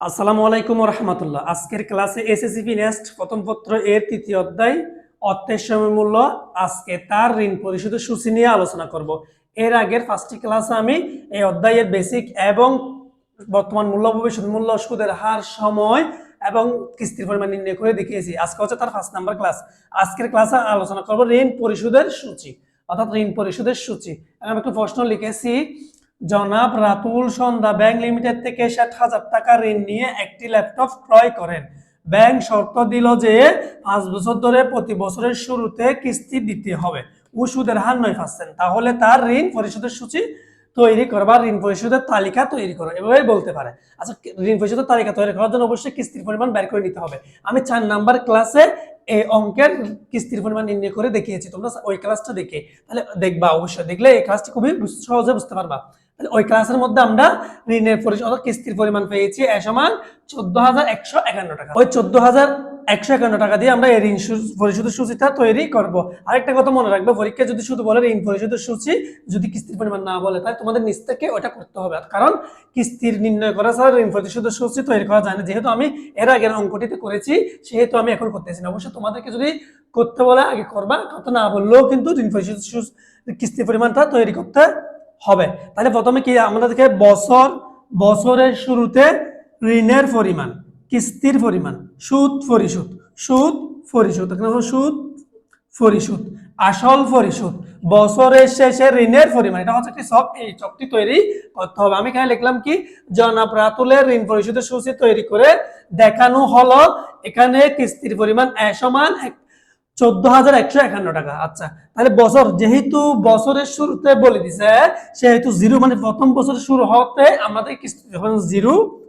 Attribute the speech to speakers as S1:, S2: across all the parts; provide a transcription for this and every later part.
S1: আসসালামু আলাইকুম রহমতুল্লাহ আজকের ক্লাসে এসএসসি নেক্সট প্রথম পত্র এর তৃতীয় অধ্যায় অর্থের সময় মূল্য আজকে তার ঋণ পরিশোধের সূচি নিয়ে আলোচনা করব। এর আগের ফার্স্টটি ক্লাসে আমি এই অধ্যায়ের বেসিক এবং বর্তমান মূল্য, ভবিষ্যৎ মূল্য, সুদের হার, সময় এবং কিস্তির পরিমাণ নির্ণয় করে দেখিয়েছি। আজকে হচ্ছে তার ফার্স্ট নাম্বার ক্লাস আজকের ক্লাসে আলোচনা করব ঋণ পরিশোধের সূচি, অর্থাৎ ঋণ পরিশোধের সূচি। আমি একটা প্রশ্ন লিখেছি জনাব রাতুল সন্ধ্যা ব্যাংক লিমিটেড থেকে ষাট হাজার টাকা ঋণ নিয়ে একটি ল্যাপটপ ক্রয় করেন। ব্যাংক শর্ত দিল যে পাঁচ বছর ধরে প্রতি বছরের শুরুতে কিস্তি দিতে হবে। ও সুদের হার নয় পার্সেন্ট তাহলে তার ঋণ পরিশোধের সূচি তৈরি করবার, ঋণ পরিশোধের তালিকা তৈরি করো। এভাবেই বলতে পারে। আচ্ছা ঋণ পরিশোধের তালিকা তৈরি করার জন্য অবশ্যই কিস্তির পরিমাণ বের করে নিতে হবে। আমি চার নাম্বার ক্লাসে এই অঙ্কের কিস্তির পরিমাণ নির্ণয় করে দেখিয়েছি। তোমরা ওই ক্লাসটা দেখে তাহলে দেখবা, অবশ্যই। দেখলে এই ক্লাসটি খুবই সহজে বুঝতে পারবা। ওই ক্লাসের মধ্যে আমরা ঋণের পরিশোধ কিস্তির পরিমাণ পেয়েছি এ সমান চোদ্দ হাজার একশো একান্ন টাকা। ওই চোদ্দ হাজার একশো একান্ন টাকা দিয়ে আমরা এই ঋণ পরিশোধের সূচিটা তৈরি করব। আরেকটা কথা মনে রাখবে, পরীক্ষা যদি শুধু বলে ঋণ পরিশোধের সূচি যদি কিস্তির পরিমাণ না বলে, তাহলে তোমাদের নিচ থেকে ওটা করতে হবে। কারণ কিস্তির নির্ণয় করা ছাড়া ঋণ পরিশোধের সূচি তৈরি করা যায় না। যেহেতু আমি এর আগের অঙ্কটিতে করেছি, সেহেতু আমি এখন করতেছি না। অবশ্যই তোমাদেরকে যদি করতে বলে আগে করবা, কথা না বললেও কিন্তু ঋণ পরিশোধ কিস্তির পরিমাণটা তৈরি করতে হবে। তাহলে প্রথমে কি আমাদেরকে বছর, বছরের শুরুতে ঋণের পরিমাণ, কিস্তির পরিমাণ, সুদ পরিশোধ সুদ পরিশোধ, এখানে সুদ পরিশোধ, আসল পরিশোধ, বছরের শেষে ঋণের পরিমাণ, এটা হচ্ছে একটি সব এই চকটি তৈরি করতে হবে। আমি এখানে লিখলাম কি, জনাব রাতুলের ঋণ পরিশোধের সূচি তৈরি করে দেখানো হলো, এখানে কিস্তির পরিমাণ সমান চোদ্দ হাজার একশো একান্ন টাকা। আচ্ছা তাহলে বছর যেহেতু বছরের শুরুতে বলে দিছে, সেহেতু জিরো মানে প্রথম বছর শুরু হতে আমাদের কিস্তি যখন জিরো।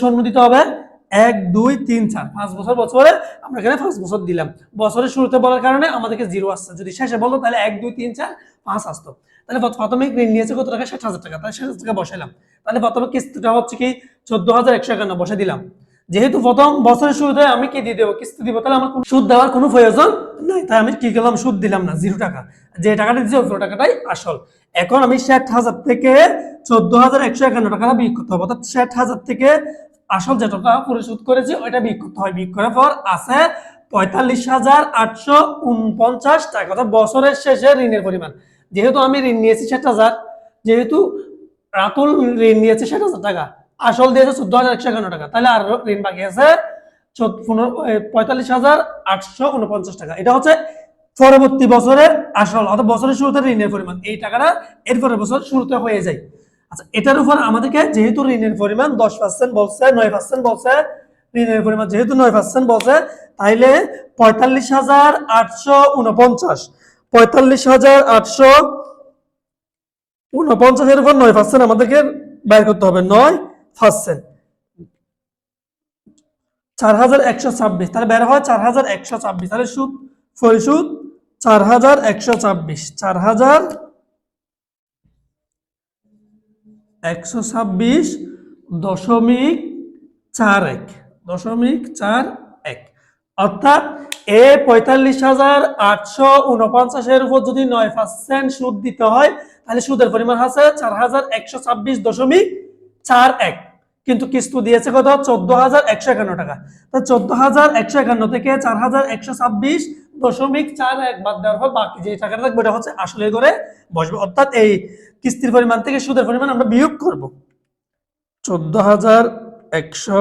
S1: শূন্য দিতে হবে? এক, দুই, তিন, চার। পাঁচ বছর বছরে আমরা এখানে পাঁচ বছর দিলাম। বছরের শুরুতে বলার কারণে আমাদেরকে জিরো আসছে। যদি শেষে বলতো তাহলে এক, দুই, তিন, চার, পাঁচ আসতো। তাহলে প্রথ- প্রাথমিক ঋণ নিয়েছে কত টাকা? ষাট হাজার টাকা। তাহলে ষাট হাজার টাকা বসাইলাম। তাহলে প্রথমে কিস্তিটা হচ্ছে কি, চোদ্দ হাজার একশো একান্ন বসে দিলাম। যেহেতু প্রথম বছরের শুরুতে আমি কি দিয়ে দেবো, কিস্তি দিব, তাহলে আমার সুদ দেওয়ার কোনো প্রয়োজন নাই। তাই আমি কি করলাম সুদ দিলাম না, জিরো টাকা। যে টাকাটা দিচ্ছি ওই টাকাটাই আসল। এখন আমি ষাট হাজার থেকে চোদ্দ হাজার একশো একান্ন টাকা বিয়োগ করতে হবে। অর্থাৎ ষাট হাজার থেকে আসল যে টাকা পরিশোধ করেছি, ওইটা বিয়োগ করতে হয়। বিয়োগ করার পর আছে পঁয়তাল্লিশ হাজার আটশো উনপঞ্চাশ টাকা। অর্থাৎ বছরের শেষে ঋণের পরিমাণ। যেহেতু আমি ঋণ নিয়েছি ষাট হাজার, যেহেতু রাতুল ঋণ নিয়েছে ষাট হাজার টাকা আসল দিয়েছে চোদ্দ হাজার একশো একান্ন টাকা। তাহলে আর ঋণ বাকি আছে পঁয়তাল্লিশ হাজার আটশো উনপঞ্চাশ টাকা। এটা হচ্ছে পরবর্তী বছরের আসল, অর্থাৎ বছরের শুরুতে ঋণের পরিমাণ। এই টাকাটা এরপরের বছর শুরুতে হয়ে যায়। আচ্ছা এটার উপর আমাদেরকে যেহেতু ঋণের পরিমাণ দশ পার্সেন্ট বলছে, নয় পার্সেন্ট বলছে, ঋণের পরিমাণ যেহেতু নয় পার্সেন্ট বলছে, তাইলে পঁয়তাল্লিশ হাজার আটশো উনপঞ্চাশ। পঁয়তাল্লিশ হাজার আটশো উনপঞ্চাশের উপর নয় পার্সেন্ট আমাদেরকে বের করতে হবে। নয় পার্সেন্ট চার হাজার একশো ছাব্বিশ, তাহলে বের হয় চার হাজার একশো ছাব্বিশ, তাহলে সুদ পরিশুদ চার হাজার একশো ছাব্বিশ, চার হাজার একশো ছাব্বিশ দশমিক চার এক, দশমিক চার এক। অর্থাৎ এ পঁয়তাল্লিশ হাজার আটশো উনপঞ্চাশের উপর যদি নয় পার্সেন্ট সুদ দিতে হয়, তাহলে সুদের পরিমাণ আছে চার হাজার একশো ছাব্বিশ দশমিক চার এক। কিন্তু কিস্তু দিয়েছে কত? চোদ্দ হাজার একশো একান্ন টাকা। তো চোদ্দ হাজার একশো একান্ন থেকে চার হাজার একশো ছাব্বিশ দশমিক চার এক বাদ দেওয়ার পর বাকি যে টাকাটা থাকবে ওটা হচ্ছে আসলে করে বসবে। অর্থাৎ এই কিস্তির পরিমাণ থেকে সুদের পরিমাণ আমরা বিয়োগ করব। চোদ্দ হাজার একশো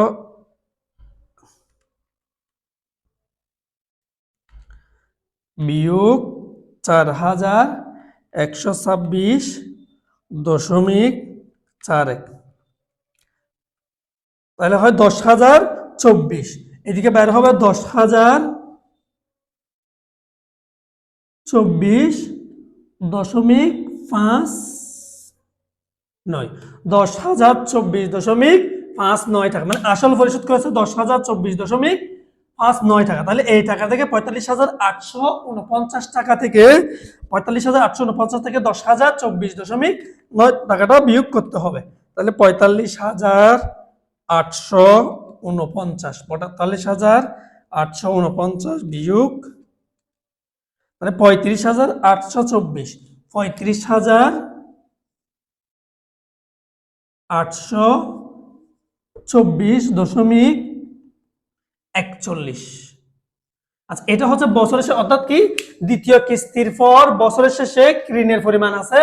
S1: বিয়োগ চার হাজার একশো ছাব্বিশ দশমিক চার এক। তাহলে হয় দশ হাজার চব্বিশ। এদিকে বের হবে দশ হাজার চব্বিশ দশমিক পাঁচ নয়। দশ হাজার চব্বিশ দশমিক পাঁচ নয় টাকা। মানে আসল পরিশোধ করেছে দশ হাজার চব্বিশ দশমিক পাঁচ নয় টাকা। তাহলে এই টাকা থেকে পঁয়তাল্লিশ হাজার আটশো উনপঞ্চাশ টাকা থেকে পঁয়তাল্লিশ হাজার আটশো উনপঞ্চাশ থেকে দশ হাজার চব্বিশ দশমিক নয় টাকাটা বিয়োগ করতে হবে। তাহলে পঁয়তাল্লিশ হাজার আটশো উনপঞ্চাশ, পঁয়তাল্লিশ হাজার আটশো উনপঞ্চাশ বিয়োগ মানে পঁয়ত্রিশ হাজার আটশো চব্বিশ, পঁয়ত্রিশ হাজার আটশো চব্বিশ দশমিক একচল্লিশ। আচ্ছা এটা হচ্ছে বছরের শেষে, অর্থাৎ কি? দ্বিতীয় কিস্তির পর বছরের শেষে ঋণের পরিমাণ আছে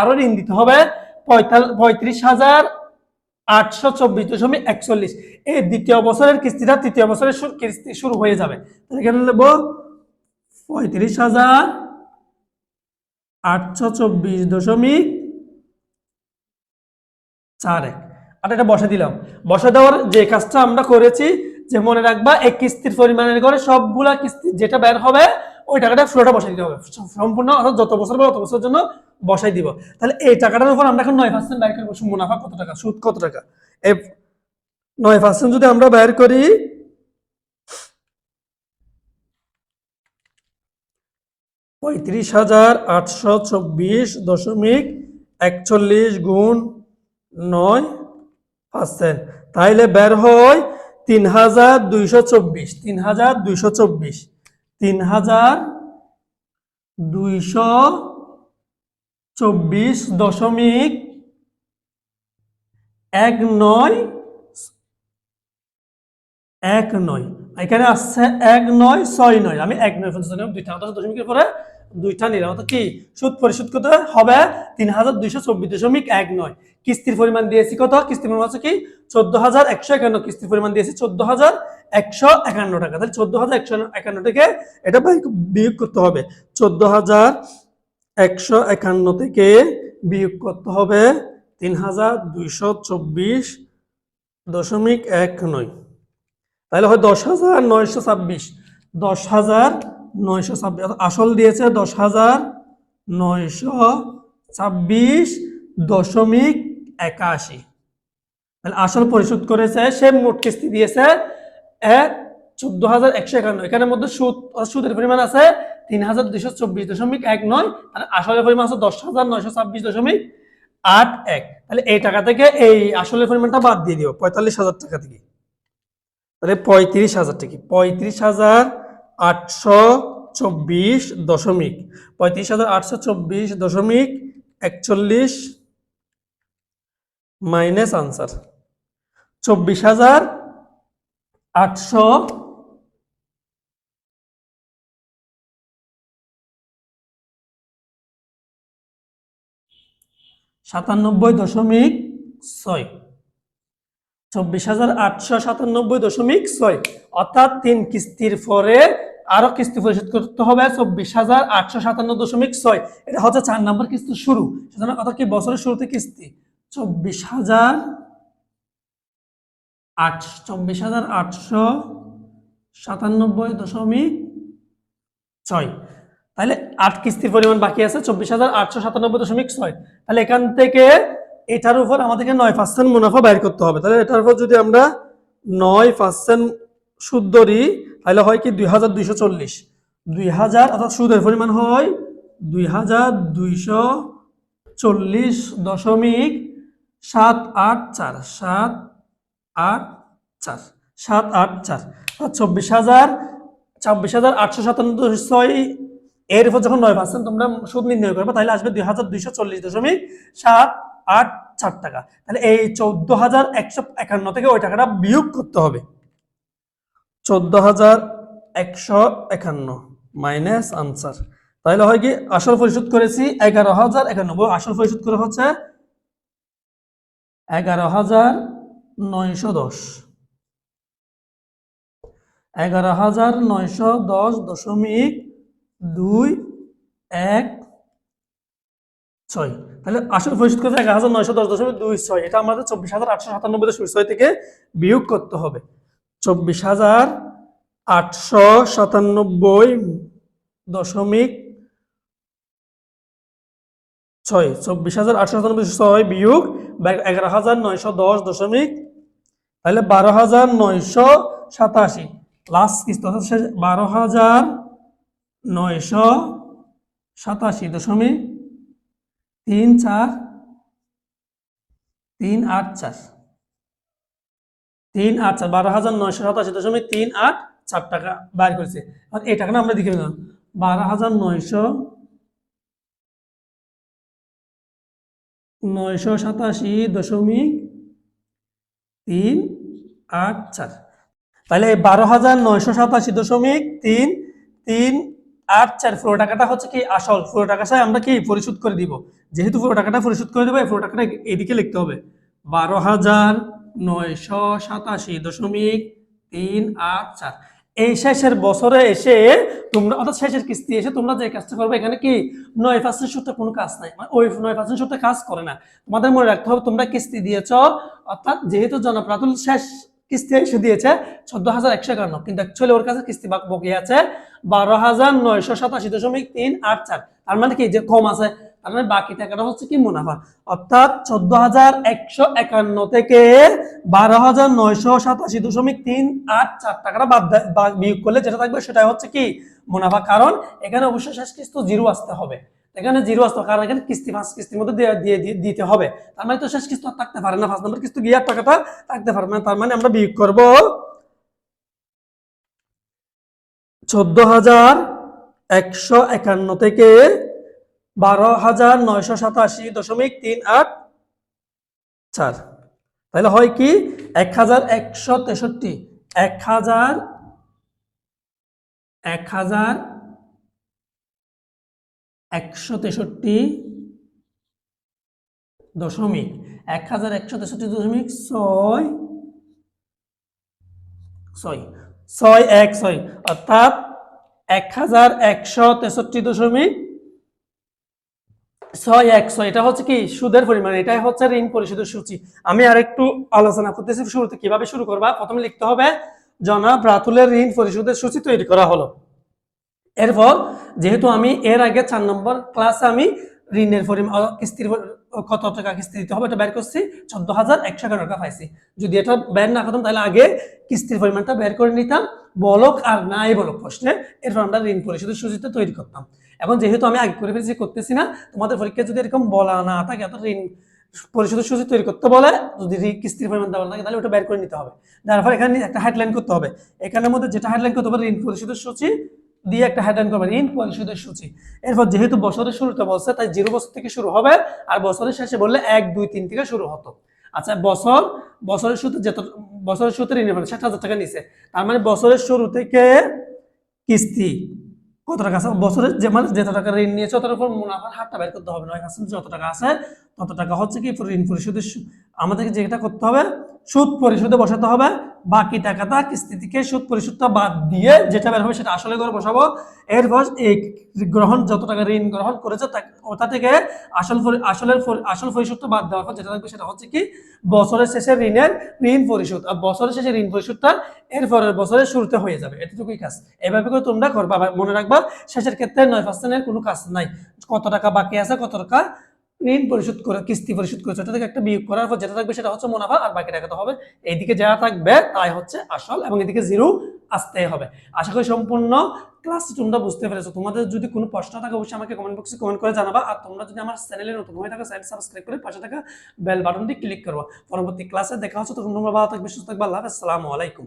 S1: আরও ঋণ দিতে হবে পঁয়ত্রিশ হাজার আটশো চব্বিশ দশমিক একচল্লিশ। এই দ্বিতীয় বছরের কিস্তিটা তৃতীয় বছরের কিস্তি শুরু হয়ে যাবে। পঁয়ত্রিশ হাজার আটশো চব্বিশ দশমিক চার এক। আর এটা বসে দিলাম। বসে দেওয়ার যে কাজটা আমরা করেছি, যে মনে রাখবা এক কিস্তির পরিমাণের করে সবগুলা কিস্তি যেটা বের হবে, ওই টাকাটা পুরোটা বসাই দিতে হবে। সম্পূর্ণ অর্থাৎ যত বছর বা তত বছরের জন্য বসাই দিব। তাহলে এই টাকাটার উপর আমরা এখন নয় পার্সেন্ট ব্যয় করব। মুনাফা কত টাকা? সুদ কত টাকা? নয় পার্সেন্ট যদি আমরা ব্যয় করি, পঁয়ত্রিশ হাজার আটশো চব্বিশ দশমিক একচল্লিশ গুণ নয় পার্সেন্ট তাইলে বের হয় তিন হাজার দুইশো চব্বিশ। তিন হাজার দুইশো চব্বিশ। তিন হাজার দুইশো চব্বিশ দশমিক এক নয় এক নয়। এখানে আসছে এক নয়, ছয় নয়। আমি এক নয় নিলাম দুইটা। দশ দশমিকের পরে দুইটা নিলাম। অর্থাৎ কি? সুদ পরিশোধ করতে হবে তিন হাজার দুইশো চব্বিশ দশমিক এক নয়। কিস্তির পরিমাণ দিয়েছি কত? কিস্তির পরিমাণ হচ্ছে কি? চোদ্দ হাজার একশো একান্ন। কিস্তির পরিমাণ দিয়েছি চোদ্দ হাজার একশো একান্ন টাকা। তাহলে চোদ্দ হাজার একশো একান্ন থেকে এটা বিয়োগ করতে হবে। চোদ্দ হাজার একশো একান্ন থেকে বিয়োগ করতে হবে তিন হাজার দুইশো চব্বিশ দশমিক এক নয়। তাহলে হয় দশ হাজার নয়শো ছাব্বিশ। দশ হাজার নয়শো ছাব্বিশ। আসল দিয়েছে দশ হাজার নয়শো ছাব্বিশ দশমিক একাশি। তাহলে আসল পরিশোধ করেছে সে মোট কিস্তি দিয়েছে এক চোদ্দ হাজার একশো একান্ন। এখানের মধ্যে সুদ সুদের পরিমাণ আছে তিন হাজার দুশো চব্বিশ দশমিক এক নয় আর আসলের পরিমাণ আছে দশ হাজার নয়শো ছাব্বিশ দশমিক আট এক। তাহলে এই টাকা থেকে এই আসলের পরিমাণটা বাদ দিয়ে দিও, পঁয়তাল্লিশ হাজার টাকা থেকে। তাহলে পঁয়ত্রিশ হাজার টাকা পঁয়ত্রিশ হাজার আটশো চব্বিশ দশমিক, পঁয়ত্রিশ হাজার আটশো চব্বিশ দশমিক একচল্লিশ মাইনাস আনসার, চব্বিশ হাজার আটশো সাতানব্বই দশমিক ছয়। চব্বিশ হাজার আটশো সাতানব্বই দশমিক ছয়। অর্থাৎ তিন কিস্তির পরে আরও কিস্তি পরিশোধ করতে হবে চব্বিশ হাজার আটশো সাতান্ন দশমিক ছয়। এটা হচ্ছে চার নম্বর কিস্তি শুরু। সেজন্য কথা কি, বছরের শুরুতে কিস্তি? চব্বিশ হাজার আট চব্বিশ হাজার আটশো সাতানব্বই দশমিক ছয়। তাহলে আট কিস্তির পরিমাণ বাকি আছে, চব্বিশ হাজার আটশো সাতানব্বই দশমিক ছয়। তাহলে এখান থেকে এটার উপর আমাদেরকে নয় পার্সেন্ট মুনাফা বাইর করতে হবে। তাহলে এটার উপর যদি আমরা নয় পার্সেন্ট সুদ ধরি, তাহলে হয় কি দুই হাজার দুইশো চল্লিশ। দুই হাজার, অর্থাৎ সুদের পরিমাণ হয় দুই হাজার দুইশো চল্লিশ দশমিক সাত আট চার, সাত আট চার, সাত আট চার। চব্বিশ হাজার চব্বিশ হাজার আটশো সাতান্ন ছয় এর উপর যখন নয় পার্সেন্ট তোমরা সুদ নির্ণয় করবে, তাহলে আসবে দুই হাজার দুইশো চল্লিশ দশমিক সাত আট চার টাকা। তাহলে এই চোদ্দ হাজার একশো একান্ন থেকে ওই টাকাটা বিয়োগ করতে হবে। চোদ্দ হাজার একশো একান্ন মাইনাস আনসার তাহলে হয় কি, আসল পরিশোধ করেছি এগারো হাজার একানব্বই আসল পরিশোধ করে হচ্ছে এগারো হাজার নয়শো দশ। এগারো হাজার নয়শো দশ দশমিক দুই, এক, ছয়। তাহলে আসল পরিশোধ করতে এগারো হাজার নয়শো দশ দশমিক দুই ছয়। এটা আমাদের চব্বিশ হাজার আটশো সাতানব্বই দশমিক ছয় থেকে বিয়োগ করতে হবে। চব্বিশ হাজার আটশো সাতানব্বই দশমিক ছয়। চব্বিশ হাজার আটশো সাতানব্বই ছয় বিয়োগ এগারো হাজার নয়শো দশ দশমিক, তাহলে বারো হাজার নয়শো সাতাশি। লাস্ট কিস্তি বারো হাজার নয়শো সাতাশি দশমিক তিন চার, তিন আট চার। তিন আট চার, বারো হাজার নয়শো সাতাশি দশমিক তিন আট চার টাকা বাইর করেছে। আর এই টাকাটা আমরা দেখে নিলাম। বারো হাজার নয়শো নয়শো সাতাশি দশমিক তিন আট চার। তাহলে বারো হাজার নয়শো সাতাশি দশমিক তিন তিন আট চার পুরো টাকাটা হচ্ছে কি আসল, পুরো টাকাটা আমরা কি পরিশোধ করে দিব? যেহেতু পুরো টাকাটা পরিশোধ করে দেবো, পুরো টাকাটা এদিকে লিখতে হবে। বারো হাজার নয়শো সাতাশি দশমিক তিন আট চার। এই শেষের বছরে এসে তোমরা, অর্থাৎ শেষের কিস্তি এসে তোমরা যে কাজটা করবে, এখানে কি নয় পার্সেন্ট সুদটা কোনো কাজ নাই। মানে ওই নয় পার্সেন্ট সুদটা কাজ করে না। তোমাদের মনে রাখতে হবে, তোমরা কিস্তি দিয়েছ, অর্থাৎ যেহেতু জনপ্রাতুল শেষ কিস্তি এসে দিয়েছে চোদ্দ হাজার একশো একান্ন, কিন্তু অ্যাকচুয়ালি ওর কাছে কিস্তি বাক- আছে বারো হাজার নয়শো সাতাশি দশমিক তিন আট চার। তার মানে কি, যে কম আছে, তার মানে বাকি টাকাটা হচ্ছে কি মুনাফা। অর্থাৎ চোদ্দ হাজার একশো একান্ন থেকে বারো হাজার নয়শো সাতাশি দশমিক তিন আট চার টাকাটা বাদ বিয়োগ করলে যেটা থাকবে সেটা হচ্ছে কি মুনাফা। কারণ এখানে অবশ্যই শেষ কিস্তি জিরো আসতে হবে। এখানে জিরো আসতে কারণ এখানে কিস্তি, পাঁচ কিস্তির মধ্যে দিতে হবে। তার মানে তো শেষ কিস্তি থাকতে পারে না, পাঁচ নম্বর কিস্তি গিয়ে টাকাটা থাকতে পারে না। তার মানে আমরা বিয়োগ করব চোদ্দ হাজার একশো একান্ন থেকে বারো হাজার নয়শো সাতাশি দশমিক তিন আট চার। তাহলে হয় কি? এক হাজার একশো তেষট্টি, এক হাজার এক হাজার একশো তেষট্টি দশমিক এক হাজার একশো তেষট্টি দশমিক ছয় ছয় ছয় এক ছয়, অর্থাৎ এক হাজার একশো তেষট্টি দশমিক ছয় একশো এটা হচ্ছে কি? সুদের পরিমাণ, এটাই হচ্ছে ঋণ পরিশোধের সূচি। আমি আরেকটু আলোচনা করতেছি শুরুতে, কীভাবে শুরু করবা? প্রথমে লিখতে হবে, জনাব রাতুলের ঋণ পরিশোধের সূচি তৈরি করা হলো। এরপর যেহেতু আমি এর আগে চার নম্বর ক্লাসে আমি ঋণের পরিমাণ কিস্তির কত টাকা কিস্তি দিতে হবে এটা বের করছি চোদ্দ হাজার একশো এগারো টাকা পাইছি। যদি এটা বের না করতাম তাহলে আগে কিস্তির পরিমাণটা বের করে নিতাম, বলক আর নাই বলক প্রশ্নে, এরপর আমরা ঋণ পরিশোধের সূচিটা তৈরি করতাম। এখন যেহেতু আমি আগে করে ফেলেছি, করতেছি না, তোমাদের পরীক্ষায় যদি এরকম বলা না থাকে, অর্থাৎ ঋণ পরিশোধের সূচি তৈরি করতে বলে, যদি কিস্তির পরিমাণ দেওয়া থাকে, তাহলে ওটা বের করে নিতে হবে। তারপর এখানে একটা হেডলাইন করতে হবে। এখানের মধ্যে যেটা হেডলাইন করতে হবে, ঋণ পরিশোধের সূচি দিয়ে একটা হেডলাইন করবে ঋণ পরিশোধের সূচি। এরপর যেহেতু বছরের শুরুতে বলছে, তাই জিরো বছর থেকে শুরু হবে আর বছরের শেষে বললে এক, দুই, তিন থেকে শুরু হতো। আচ্ছা বছর, বছরের শুরুতে যত, বছরের শুরুতে ঋণের পরিমাণ ষাট হাজার টাকা নিছে। তার মানে বছরের শুরু থেকে কিস্তি, কত টাকা আছে? বছরের যে মানে যত টাকা ঋণ নিয়েছে তত উপর মুনাফার হারটা বের করতে হবে। নয় পার্সেন্ট যত টাকা আছে, তত টাকা হচ্ছে কি? ঋণ পরিশোধের আমাদেরকে যেটা করতে হবে, সুদ পরিশোধে বসাতে হবে বাকি টাকাটা কিস্তি থেকে সুদ পরিশোধটা বাদ দিয়ে যেটা বের হবে সেটা আসলে করে বসাবো। এরপর এই গ্রহণ যত টাকা ঋণ গ্রহণ করেছে ওটা থেকে আসল আসলের আসল পরিশোধটা বাদ দেওয়ার পর যেটা থাকবে সেটা হচ্ছে কি বছরের শেষে ঋণের ঋণ পরিশোধ। আর বছরের শেষে ঋণ পরিশোধটা এরপরের বছরের শুরুতে হয়ে যাবে। এতটুকুই কাজ। এভাবে করে তোমরা করবা। মনে রাখবা, শেষের ক্ষেত্রে নয় পার্সেন্টের কোনো কাজ নাই। কত টাকা বাকি আছে, কত টাকা ঋণ পরিশোধ করে, কিস্তি পরিশোধ করেছে, ওটা থেকে একটা বিয়োগ করার পর যেটা থাকবে সেটা হচ্ছে মুনাফা আর বাকি টাকা তো হবে। এইদিকে যা থাকবে তাই হচ্ছে আসল এবং এদিকে জিরো আসতে হবে। আশা করি সম্পূর্ণ ক্লাস তোমরা বুঝতে পেরেছ। তোমাদের যদি কোনো প্রশ্ন থাকে, অবশ্যই আমাকে কমেন্ট বক্সে কমেন্ট করে জানাবা। আর তোমরা যদি আমার চ্যানেলে নতুন হয়ে থাকো চ্যানেল সাবস্ক্রাইব করে পাশে থাকা বেল বাটনটি ক্লিক করব। পরবর্তী ক্লাসে দেখা হচ্ছে তখন তোমরা ভালো থাকবে, সুস্থ থাকবে, আল্লাহ। আসসালামু আলাইকুম।